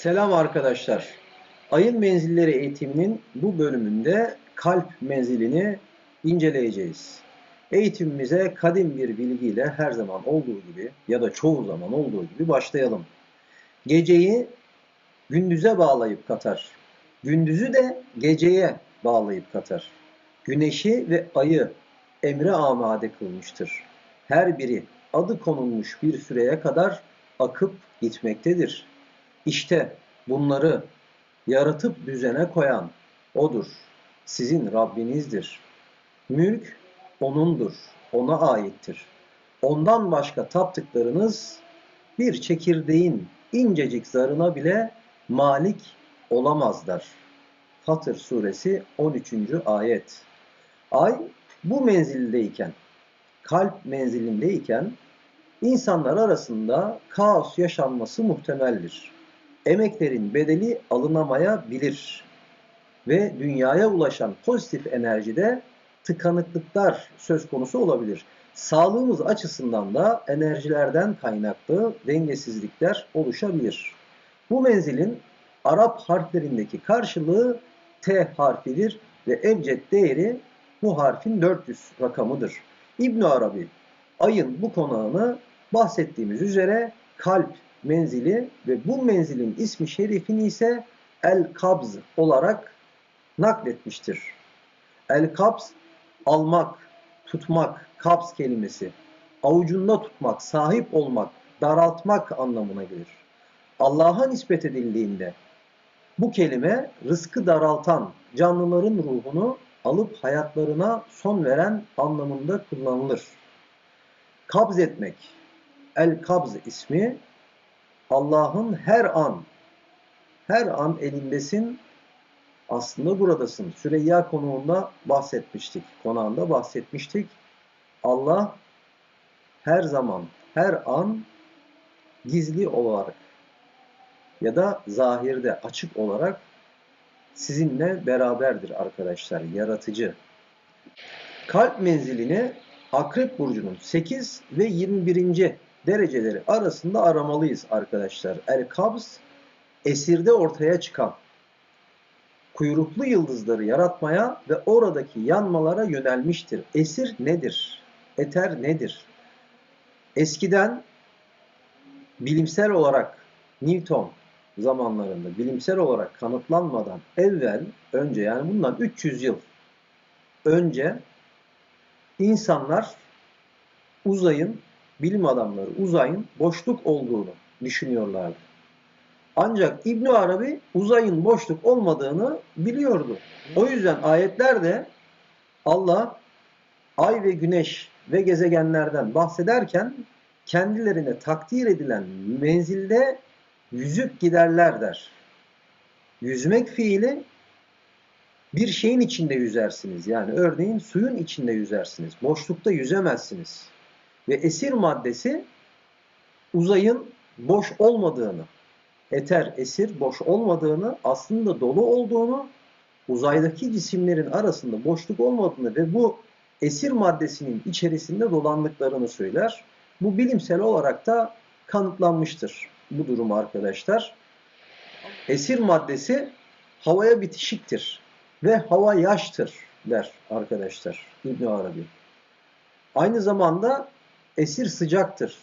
Selam arkadaşlar. Ayın menzilleri eğitiminin bu bölümünde kalp menzilini inceleyeceğiz. Eğitimimize kadim bir bilgiyle her zaman olduğu gibi ya da çoğu zaman olduğu gibi başlayalım. Geceyi gündüze bağlayıp katar. Gündüzü de geceye bağlayıp katar. Güneşi ve ayı emre amade kılmıştır. Her biri adı konulmuş bir süreye kadar akıp gitmektedir. İşte bunları yaratıp düzene koyan O'dur. Sizin Rabbinizdir. Mülk O'nundur. O'na aittir. Ondan başka taptıklarınız bir çekirdeğin incecik zarına bile malik olamazlar. Fatır suresi 13. ayet. Ay bu menzildeyken, kalp menzilindeyken insanlar arasında kaos yaşanması muhtemeldir. Emeklerin bedeli alınamayabilir ve dünyaya ulaşan pozitif enerjide tıkanıklıklar söz konusu olabilir. Sağlığımız açısından da enerjilerden kaynaklı dengesizlikler oluşabilir. Bu menzilin Arap harflerindeki karşılığı T harfidir ve ebced değeri bu harfin 400 rakamıdır. İbn Arabi ayın bu konağını bahsettiğimiz üzere kalp menzili ve bu menzilin ismi şerifini ise El-Kabz olarak nakletmiştir. El-Kabz almak, tutmak, kabz kelimesi. Avucunda tutmak, sahip olmak, daraltmak anlamına gelir. Allah'a nispet edildiğinde bu kelime rızkı daraltan, canlıların ruhunu alıp hayatlarına son veren anlamında kullanılır. Kabz etmek, El-Kabz ismi Allah'ın her an, her an elindesin, aslında buradasın. Süreyya konuğunda bahsetmiştik, konağında bahsetmiştik. Allah her zaman, her an gizli olarak ya da zahirde açık olarak sizinle beraberdir arkadaşlar, yaratıcı. Kalp menzilini Akrep Burcu'nun 8 ve 21. dereceleri arasında aramalıyız arkadaşlar. El-Kabz esirde ortaya çıkan kuyruklu yıldızları yaratmaya ve oradaki yanmalara yönelmiştir. Esir nedir? Eter nedir? Eskiden bilimsel olarak Newton zamanlarında bilimsel olarak kanıtlanmadan evvel önce yani bundan 300 yıl önce insanlar uzayın bilim adamları uzayın boşluk olduğunu düşünüyorlardı. Ancak İbn Arabi uzayın boşluk olmadığını biliyordu. O yüzden ayetlerde Allah ay ve güneş ve gezegenlerden bahsederken kendilerine takdir edilen menzilde yüzüp giderler der. Yüzmek fiili bir şeyin içinde yüzersiniz. Yani örneğin suyun içinde yüzersiniz. Boşlukta yüzemezsiniz. Ve esir maddesi uzayın boş olmadığını, eter, esir boş olmadığını, aslında dolu olduğunu, uzaydaki cisimlerin arasında boşluk olmadığını ve bu esir maddesinin içerisinde dolandıklarını söyler. Bu bilimsel olarak da kanıtlanmıştır bu durum arkadaşlar. Esir maddesi havaya bitişiktir ve hava yaştır der arkadaşlar İbn Arabi. Aynı zamanda esir sıcaktır.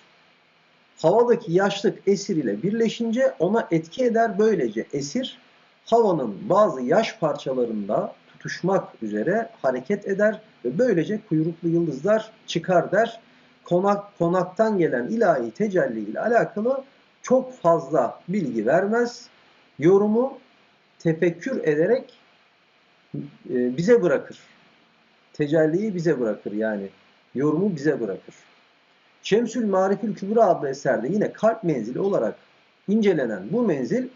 Havadaki yaşlık esir ile birleşince ona etki eder. Böylece esir havanın bazı yaş parçalarında tutuşmak üzere hareket eder ve böylece kuyruklu yıldızlar çıkar der. Konak, konaktan gelen ilahi tecelli ile alakalı çok fazla bilgi vermez. Yorumu tefekkür ederek e, bize bırakır. Tecelliyi bize bırakır yani. Yorumu bize bırakır. Şemsül Marifül Kübra adlı eserde yine kalp menzili olarak incelenen bu menzil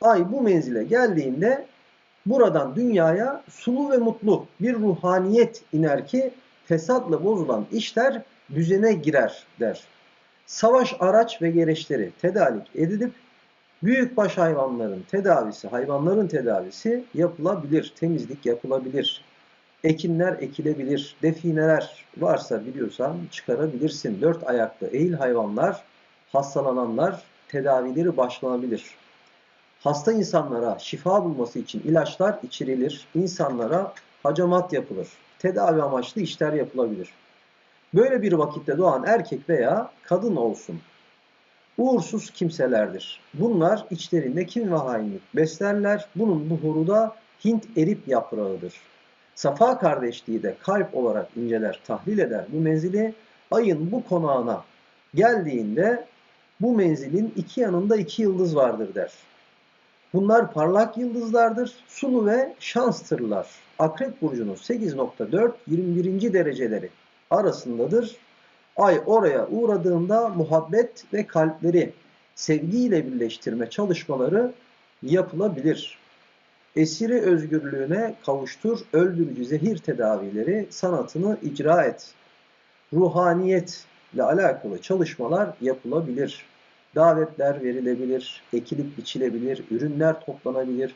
ay bu menzile geldiğinde buradan dünyaya sulu ve mutlu bir ruhaniyet iner ki fesatla bozulan işler düzene girer der. Savaş araç ve gereçleri tedarik edilip büyükbaş hayvanların tedavisi, hayvanların tedavisi yapılabilir, temizlik yapılabilir ekinler ekilebilir, defineler varsa biliyorsan çıkarabilirsin. Dört ayaklı ehil hayvanlar, hastalananlar tedavileri başlanabilir. Hasta insanlara şifa bulması için ilaçlar içirilir, insanlara hacamat yapılır, tedavi amaçlı işler yapılabilir. Böyle bir vakitte doğan erkek veya kadın olsun, uğursuz kimselerdir. Bunlar içlerinde kin ve hainlik beslerler. Bunun buhuru da Hint erip yaprağıdır. Safa kardeşliği de kalp olarak inceler, tahlil eder bu menzili. Ayın bu konağına geldiğinde bu menzilin iki yanında iki yıldız vardır der. Bunlar parlak yıldızlardır, sulu ve şanstırlar. Akrep burcunun 8.4-21. dereceleri arasındadır. Ay oraya uğradığında muhabbet ve kalpleri sevgiyle birleştirme çalışmaları yapılabilir. Esiri özgürlüğüne kavuştur, öldürücü zehir tedavileri sanatını icra et. Ruhaniyetle alakalı çalışmalar yapılabilir. Davetler verilebilir, ekilip biçilebilir, ürünler toplanabilir.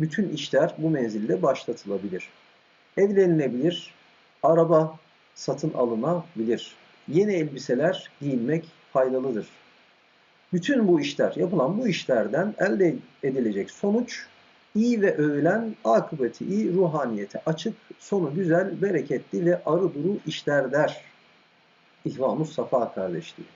Bütün işler bu menzilde başlatılabilir. Evlenilebilir, araba satın alınabilir. Yeni elbiseler giyinmek faydalıdır. Bütün bu işler, yapılan bu işlerden elde edilecek sonuç iyi ve övülen, akıbeti iyi, ruhaniyete açık, sonu güzel, bereketli ve arı duru işler der. İhvanus Safa kardeşliği.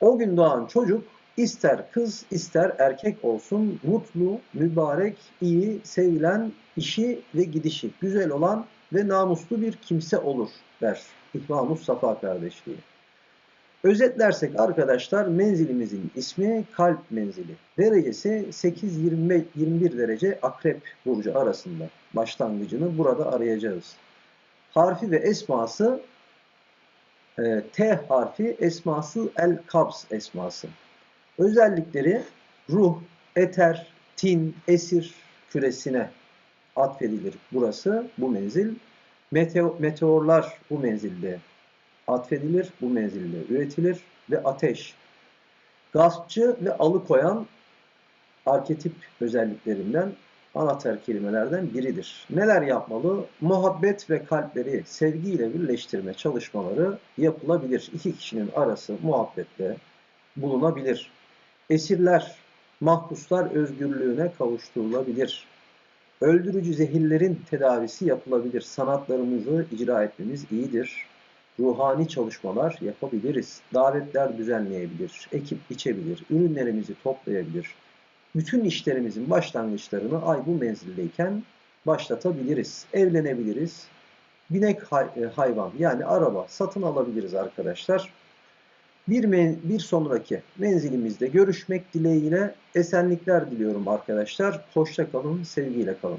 O gün doğan çocuk ister kız ister erkek olsun mutlu, mübarek, iyi, sevilen, işi ve gidişi güzel olan ve namuslu bir kimse olur der İhvanus Safa kardeşliği. Özetlersek arkadaşlar menzilimizin ismi kalp menzili. Derecesi 8-21 derece akrep burcu arasında. Başlangıcını burada arayacağız. Harfi ve esması e, T harfi esması El Kabs esması. Özellikleri ruh, eter, tin, esir küresine atfedilir burası, bu menzil. Meteo, meteorlar bu menzilde atfedilir, bu menzilde üretilir ve ateş. Gaspçı ve alıkoyan arketip özelliklerinden anahtar kelimelerden biridir. Neler yapmalı? Muhabbet ve kalpleri sevgiyle birleştirme çalışmaları yapılabilir. İki kişinin arası muhabbetle bulunabilir. Esirler, mahpuslar özgürlüğüne kavuşturulabilir. Öldürücü zehirlerin tedavisi yapılabilir. Sanatlarımızı icra etmemiz iyidir. Ruhani çalışmalar yapabiliriz. Davetler düzenleyebilir, ekip biçebilir, ürünlerimizi toplayabilir. Bütün işlerimizin başlangıçlarını ay bu menzildeyken başlatabiliriz. Evlenebiliriz. Binek e, hayvan yani araba satın alabiliriz arkadaşlar. Bir, men- bir sonraki menzilimizde görüşmek dileğiyle esenlikler diliyorum arkadaşlar. Hoşça kalın, sevgiyle kalın.